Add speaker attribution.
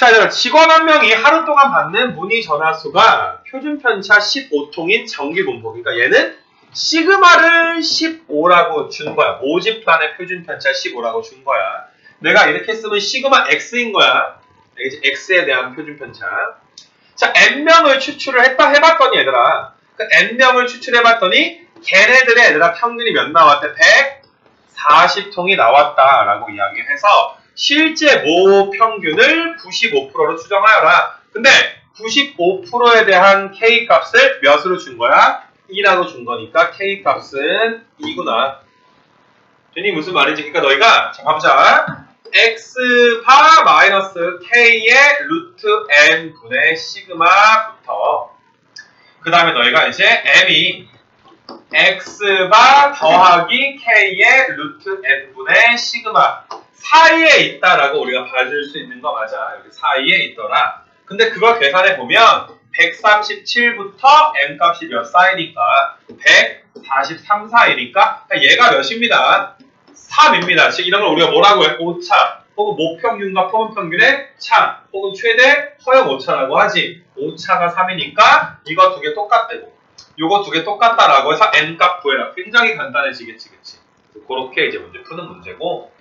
Speaker 1: 자, 얘들아, 직원 한 명이 하루 동안 받는 문의 전화 수가 표준 편차 15통인 정기 분포. 그러니까 얘는 시그마를 15라고 준 거야. 모집단의 표준 편차 15라고 준 거야. 내가 이렇게 쓰면 시그마 x인 거야. 이제 x에 대한 표준 편차. 자, n명을 추출을 했다 해봤더니 얘들아. 그 n명을 추출해봤더니 걔네들의 얘들아 평균이 몇 나왔대? 140통이 나왔다라고 이야기해서 실제 모 평균을 95%로 추정하여라. 근데 95%에 대한 K 값을 몇으로 준 거야? 2라고 준 거니까 K 값은 2구나. 되니 무슨 말인지 그러니까 너희가 자 봐보자. x바 마이너스 k의 루트 n 분의 시그마부터 그 다음에 너희가 이제 m이 x바 더하기 k의 루트 n 분의 시그마 사이에 있다라고 우리가 봐줄 수 있는 거 맞아. 여기 사이에 있더라. 근데 그걸 계산해 보면 137부터 n 값이 몇 사이니까 143 사이니까 얘가 몇입니다. 3입니다. 즉 이런 걸 우리가 뭐라고 해? 오차 혹은 모평균과 포함평균의 차 혹은 최대 허용 오차라고 하지. 오차가 3이니까 이거 두 개 똑같다고. 요거 두 개 똑같다라고 해서 n 값 구해라. 굉장히 간단해지겠지, 그치? 그렇게 이제 문제 푸는 문제고